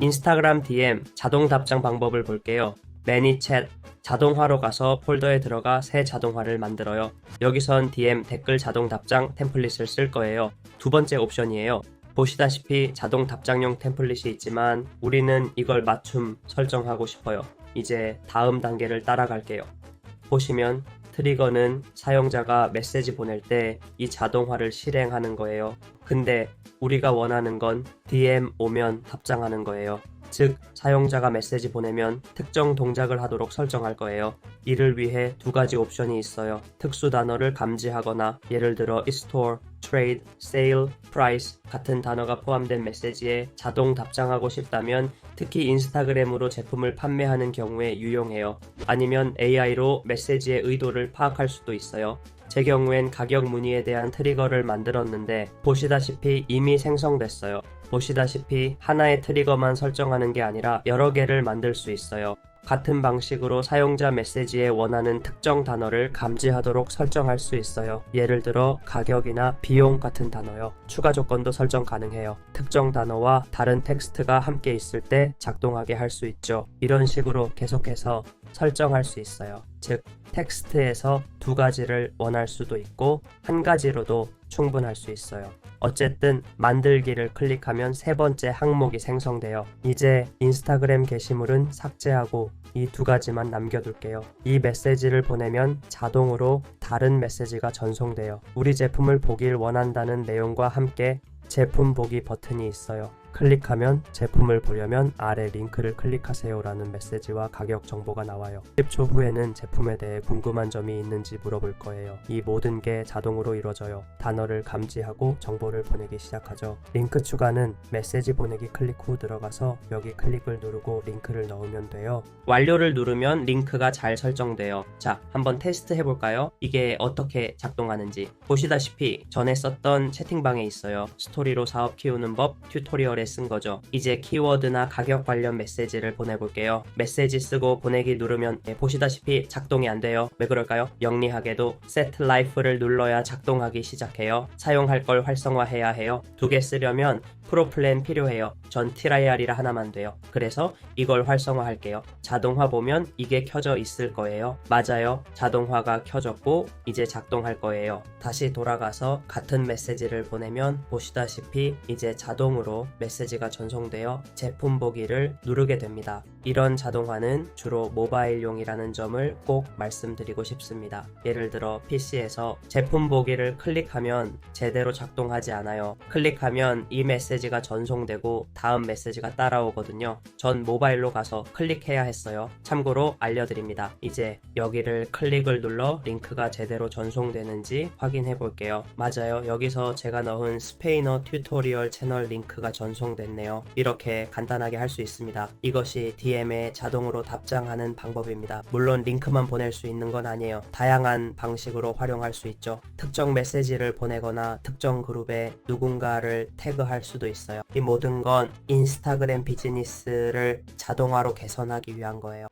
인스타그램 DM 자동 답장 방법을 볼게요. 매니챗 자동화로 가서 폴더에 들어가 새 자동화를 만들어요. 여기선 DM 댓글 자동 답장 템플릿을 쓸 거예요. 두 번째 옵션이에요. 보시다시피 자동 답장용 템플릿이 있지만 우리는 이걸 맞춤 설정하고 싶어요. 이제 다음 단계를 따라갈게요. 보시면 트리거는 사용자가 메시지 보낼 때 이 자동화를 실행하는 거예요. 근데 우리가 원하는 건 DM 오면 답장하는 거예요. 즉, 사용자가 메시지 보내면 특정 동작을 하도록 설정할 거예요. 이를 위해 두 가지 옵션이 있어요. 특수 단어를 감지하거나 예를 들어 in-store, trade, sale, price 같은 단어가 포함된 메시지에 자동 답장하고 싶다면 특히 인스타그램으로 제품을 판매하는 경우에 유용해요. 아니면 AI로 메시지의 의도를 파악할 수도 있어요. 제 경우엔 가격 문의에 대한 트리거를 만들었는데 보시다시피 이미 생성됐어요. 보시다시피 하나의 트리거만 설정하는 게 아니라 여러 개를 만들 수 있어요. 같은 방식으로 사용자 메시지에 원하는 특정 단어를 감지하도록 설정할 수 있어요. 예를 들어 가격이나 비용 같은 단어요. 추가 조건도 설정 가능해요. 특정 단어와 다른 텍스트가 함께 있을 때 작동하게 할 수 있죠. 이런 식으로 계속해서 설정할 수 있어요. 즉, 텍스트에서 두 가지를 원할 수도 있고 한 가지로도 충분할 수 있어요. 어쨌든 만들기를 클릭하면 세 번째 항목이 생성돼요. 이제 인스타그램 게시물은 삭제하고 이 두 가지만 남겨둘게요. 이 메시지를 보내면 자동으로 다른 메시지가 전송돼요. 우리 제품을 보길 원한다는 내용과 함께 제품 보기 버튼이 있어요. 클릭하면 제품을 보려면 아래 링크를 클릭하세요 라는 메시지와 가격 정보가 나와요. 10초 후에는 제품에 대해 궁금한 점이 있는지 물어볼 거예요. 이 모든 게 자동으로 이루어져요. 단어를 감지하고 정보를 보내기 시작하죠. 링크 추가는 메시지 보내기 클릭 후 들어가서 여기 클릭을 누르고 링크를 넣으면 돼요. 완료를 누르면 링크가 잘 설정돼요. 자, 한번 테스트 해볼까요? 이게 어떻게 작동하는지. 보시다시피 전에 썼던 채팅방에 있어요. 스토리로 사업 키우는 법 튜토리얼 에쓴 거죠. 이제 키워드나 가격 관련 메시지를 보내볼게요. 메시지 쓰고 보내기 누르면 예, 보시다시피 작동이 안 돼요. 왜 그럴까요? 영리하게도 set life를 눌러야 작동하기 시작해요. 사용할 걸 활성화해야 해요. 두 개 쓰려면 프로플랜 필요해요. 전 트라이알이라 하나만 돼요. 그래서 이걸 활성화할게요. 자동화 보면 이게 켜져 있을 거예요. 맞아요. 자동화가 켜졌고 이제 작동할 거예요. 다시 돌아가서 같은 메시지를 보내면 보시다시피 이제 자동으로 메시지가 전송되어 제품 보기를 누르게 됩니다. 이런 자동화는 주로 모바일용이라는 점을 꼭 말씀드리고 싶습니다. 예를 들어 PC에서 제품 보기를 클릭하면 제대로 작동하지 않아요. 클릭하면 이 메시지가 전송되고 다음 메시지가 따라오거든요. 전 모바일로 가서 클릭해야 했어요. 참고로 알려드립니다. 이제 여기를 클릭을 눌러 링크가 제대로 전송되는지 확인해 볼게요. 맞아요. 여기서 제가 넣은 스페인어 튜토리얼 채널 링크가 전송됐네요. 이렇게 간단하게 할 수 있습니다. 이것이 DM에 자동으로 답장하는 방법입니다. 물론 링크만 보낼 수 있는 건 아니에요. 다양한 방식으로 활용할 수 있죠. 특정 메시지를 보내거나 특정 그룹에 누군가를 태그할 수도 있어요. 이 모든 건 인스타그램 비즈니스를 자동화로 개선하기 위한 거예요.